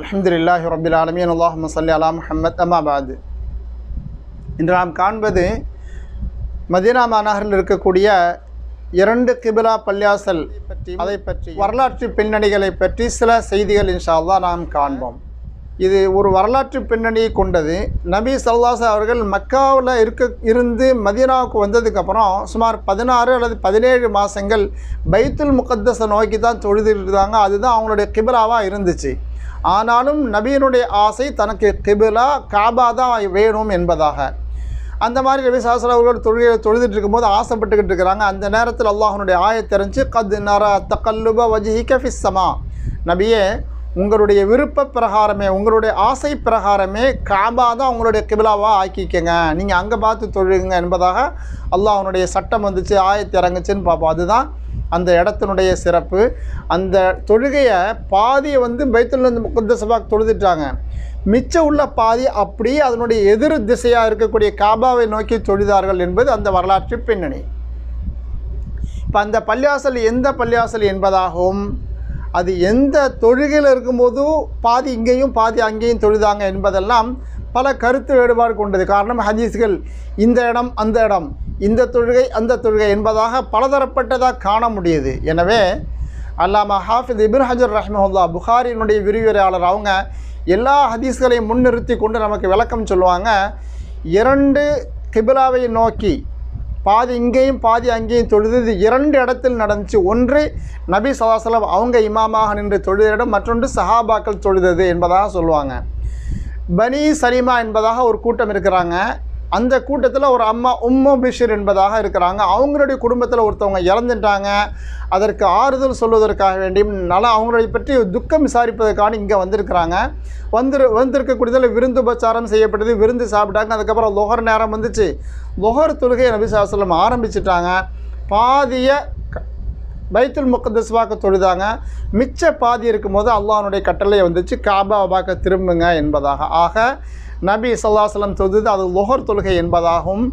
அல்ஹம்துலில்லாஹி ரபில் ஆலமீன். அல்லாஹும்ம ஸல்லி அலா முஹம்மத். அம்மா பாது. இன்று நாம் காண்பது மதீனா மாநகரில் இருக்கக்கூடிய இரண்டு கிபிலா பள்ளியாசல். பற்றி அதை பற்றி வரலாற்று பின்னணிகளை பற்றி சில செய்திகள் இன்ஷா அல்லாஹ் நாம் காண்போம். இது ஒரு வரலாற்று பின்னணியை கொண்டது. நபி சல்லாஸ் அவர்கள் மக்காவில் இருக்க இருந்து மதீனாவுக்கு வந்ததுக்கப்புறம் சுமார் பதினாறு அல்லது பதினேழு மாதங்கள் பைத்துல் முகத்தஸை நோக்கி தான் தொழுதுட்டு அதுதான் அவங்களுடைய கிபிலாவாக இருந்துச்சு. ஆனாலும் நபியினுடைய ஆசை தனக்கு கிபிலா காபா தான் வேணும் என்பதாக. அந்த மாதிரி நபி சாஸ்திர அவர்கள் தொழுகை தொழுதுட்டு இருக்கும்போது ஆசைப்பட்டுக்கிட்டு இருக்கிறாங்க. அந்த நேரத்தில் அல்லாஹனுடைய ஆயத்தெரிஞ்சு கத் நர தக்கல்லுப வஜிஹிக ஃபிஸ்ஸமா நபியே உங்களுடைய விருப்ப பிரகாரமே உங்களுடைய ஆசை பிரகாரமே காபா தான் உங்களுடைய கிபிலாவாக ஆக்கிக்கங்க. நீங்கள் அங்கே பார்த்து தொழுகுங்க என்பதாக அல்லாஹனுடைய சட்டம் வந்துச்சு ஆயத்து இறங்குச்சுன்னு பார்ப்போம். அதுதான் அந்த இடத்தினுடைய சிறப்பு. அந்த தொழுகையை பாதியை வந்து பைத்துல் முகத்தசபாக் தொழுதுட்டாங்க. மிச்சம் உள்ள பாதி அப்படியே அதனுடைய எதிர் திசையாக இருக்கக்கூடிய காபாவை நோக்கி தொழுதார்கள் என்பது அந்த வரலாற்று பின்னணி. இப்போ அந்த பள்ளியாசல் எந்த பள்ளியாசல் என்பதாகவும் அது எந்த தொழுகையில் இருக்கும்போது பாதி இங்கேயும் பாதி அங்கேயும் தொழுதாங்க என்பதெல்லாம் பல கருத்து வேறுபாடு கொண்டது. காரணம் ஹதீஸ்கள் இந்த இடம் அந்த இடம் இந்த தொழுகை அந்த தொழுகை என்பதாக பலதரப்பட்டதாக காண முடியுது. எனவே அல்லாமா ஹாஃபித் இபின் ஹஜர் ரஹ்மஹுல்லா புகாரினுடைய விரிவுரையாளர் அவங்க எல்லா ஹதீஸ்களையும் முன்னிறுத்தி கொண்டு நமக்கு விளக்கம் சொல்லுவாங்க இரண்டு கிபிலாவை நோக்கி பாதி இங்கேயும் பாதி அங்கேயும் தொழுது இது இரண்டு இடத்தில் நடந்துச்சு. ஒன்று நபி சதாசலம் அவங்க இமாமாக நின்று தொழுத இடம் மற்றொன்று சஹாபாக்கள் தொழுதது என்பதாக சொல்லுவாங்க. பனி சரிமா என்பதாக ஒரு கூட்டம் இருக்கிறாங்க. அந்த கூட்டத்தில் ஒரு அம்மா உம்மோ பிஷிர் என்பதாக இருக்கிறாங்க. அவங்களுடைய குடும்பத்தில் ஒருத்தவங்க இறந்துட்டாங்க. அதற்கு ஆறுதல் சொல்வதற்காக வேண்டியும் நல்லா அவங்களை பற்றி துக்கம் விசாரிப்பதற்கான இங்கே வந்திருக்கிறாங்க. வந்து வந்திருக்கக்கூடியதில் விருந்து உபச்சாரம் செய்யப்பட்டது. விருந்து சாப்பிட்டாங்க. அதுக்கப்புறம் லொஹர் நேரம் வந்துச்சு. லொஹர் தொழுகை நபி சாஸ்லம் ஆரம்பிச்சிட்டாங்க. பாதிய பைத்துல் முகத்தஸ் பார்க்க தொழுதாங்க. மிச்ச பாதி இருக்கும்போது அல்லாஹனுடைய கட்டளை வந்துச்சு. காபா பார்க்க திரும்புங்க என்பதாக. ஆக நபி சல்லாஹலம் தொழுது அது லொஹர் தொழுகை என்பதாகவும்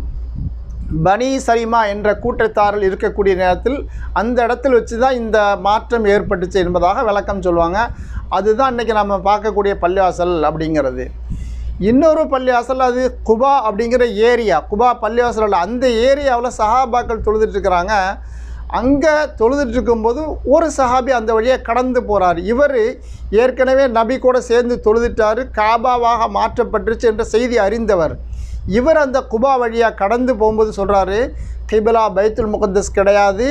பனி சரிமா என்ற கூட்டத்தாரில் இருக்கக்கூடிய நேரத்தில் அந்த இடத்தில் வச்சு தான் இந்த மாற்றம் ஏற்பட்டுச்சு என்பதாக விளக்கம் சொல்லுவாங்க. அதுதான் இன்றைக்கி நம்ம பார்க்கக்கூடிய பள்ளிவாசல் அப்படிங்கிறது. இன்னொரு பள்ளிவாசல் அது குபா அப்படிங்கிற ஏரியா. குபா பள்ளிவாசல் அந்த ஏரியாவில் சஹாபாக்கள் தொழுதுட்டுருக்கிறாங்க அங்கே தொழுதுட்டு இருக்கும்போது ஒரு சஹாபி அந்த வழியாக கடந்து போகிறார் இவர் ஏற்கனவே நபி கூட சேர்ந்து தொழுதுட்டார் காபாவாக மாற்றப்பட்டுருச்சு என்ற செய்தி அறிந்தவர். இவர் அந்த குபா வழியாக கடந்து போகும்போது சொல்கிறாரு கிபிலா பைத்துல் முகந்தஸ் கிடையாது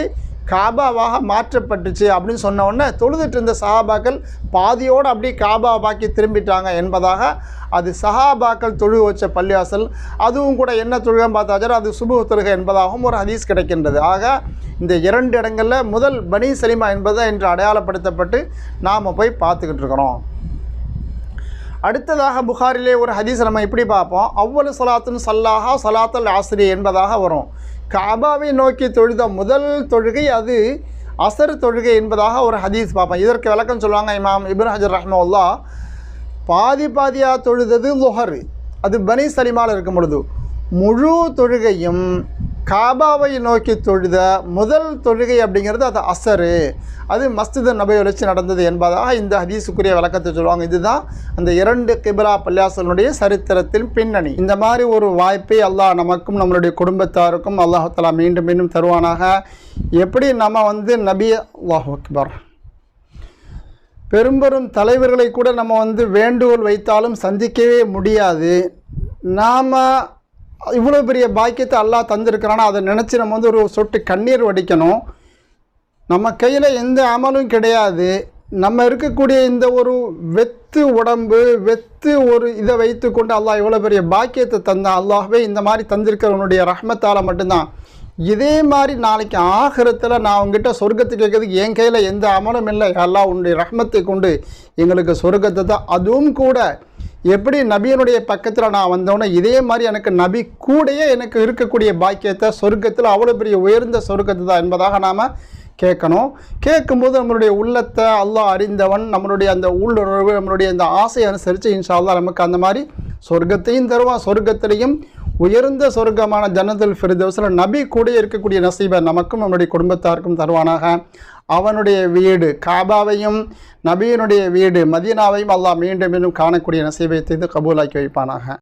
காபாவாக மாற்றப்பட்டுச்சு அப்படின்னு சொன்ன உடனே தொழுதுட்டு இருந்த சஹாபாக்கள் பாதியோடு அப்படியே காபா பாக்கி திரும்பிட்டாங்க என்பதாக அது சஹாபாக்கள் தொழு வச்ச பள்ளிவாசல். அதுவும் கூட என்ன தொழுகம் பார்த்தாச்சார் அது சுபு தொழுகை என்பதாகவும் ஒரு ஹதீஸ் கிடைக்கின்றது. ஆக இந்த இரண்டு இடங்களில் முதல் பனி சலிமா என்பதை இன்று அடையாளப்படுத்தப்பட்டு நாம் போய் பார்த்துக்கிட்டு இருக்கிறோம். அடுத்ததாக புகாரிலே ஒரு ஹதீஸ் நம்ம இப்படி பார்ப்போம். அவ்வளவு சலாத்துன் சல்லாஹா சலாத்தல் ஆசிரி என்பதாக வரும். காபாவை நோக்கி தொழுத முதல் தொழுகை அது அசர் தொழுகை என்பதாக ஒரு ஹதீஸ் பார்ப்போம். இதற்கு விளக்கம் சொல்லுவாங்க இமாம் இபின் ஹஜர் ரஹ்மல்லா பாதி பாதியாக தொழுதது லொஹர். அது பனி சலிமாவில் இருக்கும் பொழுது. முழு தொழுகையும் காபாவை நோக்கி தொழுத முதல் தொழுகை அப்படிங்கிறது அது அசரு. அது மஸ்தித நபை வளர்ச்சி நடந்தது என்பதாக இந்த ஹதீஸுக்குரிய விளக்கத்தை சொல்லுவாங்க. இதுதான் அந்த இரண்டு கிபிரா பள்ளியாசலுடைய சரித்திரத்தின் பின்னணி. இந்த மாதிரி ஒரு வாய்ப்பை அல்லாஹ் நமக்கும் நம்மளுடைய குடும்பத்தாருக்கும் அல்லாஹாலா மீண்டும் மீண்டும் தருவானாக. எப்படி நம்ம வந்து நபி அல்லாஹ் அக்பர். பெரும்பெரும் தலைவர்களை கூட நம்ம வந்து வேண்டுகோள் வைத்தாலும் சந்திக்கவே முடியாது. நாம் இவ்வளோ பெரிய பாக்கியத்தை அல்லா தந்திருக்கிறானா? அதை நினச்சி நம்ம வந்து ஒரு சொட்டு கண்ணீர் வடிக்கணும். நம்ம கையில் எந்த அமலும் கிடையாது. நம்ம இருக்கக்கூடிய இந்த ஒரு வெத்து உடம்பு வெத்து ஒரு இதை வைத்து கொண்டு அல்லாஹ் இவ்வளோ பெரிய பாக்கியத்தை தந்தான் அல்லாஹ்வே இந்த மாதிரி தந்திருக்கிறவனுடைய ரஹ்மத்தால் மட்டும்தான். இதே மாதிரி நாளைக்கு ஆகிரத்தில் நான் உங்ககிட்ட சொர்க்கத்துக்கு கேட்கறதுக்கு என் கையில் எந்த அமலும் இல்லை. அல்லாஹ் உன்னுடைய ரஹ்மத்தை கொண்டு எங்களுக்கு சொர்க்கத்தை தான் அதுவும் கூட எப்படி நபியனுடைய பக்கத்தில் நான் வந்தோன்னே இதே மாதிரி எனக்கு நபி கூடையே எனக்கு இருக்கக்கூடிய பாக்கியத்தை சொர்க்கத்தில் அவ்வளோ பெரிய உயர்ந்த சொர்க்கத்து தான் என்பதாக நாம் கேட்கணும். கேட்கும்போது நம்மளுடைய உள்ளத்தை அல்லாஹ் அறிந்தவன் நம்மளுடைய அந்த உள்ளுணர்வு நம்மளுடைய அந்த ஆசையை அனுசரித்து இன்ஷா அல்லா நமக்கு அந்த மாதிரி சொர்க்கத்தையும் தருவான். சொர்க்கத்திலையும் உயர்ந்த சொர்க்கமான ஜன்னத்துல் ஃபிரிதோஸில் நபி கூட இருக்கக்கூடிய நசீபை நமக்கும் நம்முடைய குடும்பத்தாருக்கும் தருவானாக. அவனுடைய வீடு காபாவையும் நபியினுடைய வீடு மதீனாவையும் அல்லாஹ் மீண்டும் மீண்டும் காணக்கூடிய நசீபை செய்து கபூலாக்கி வைப்பானாக.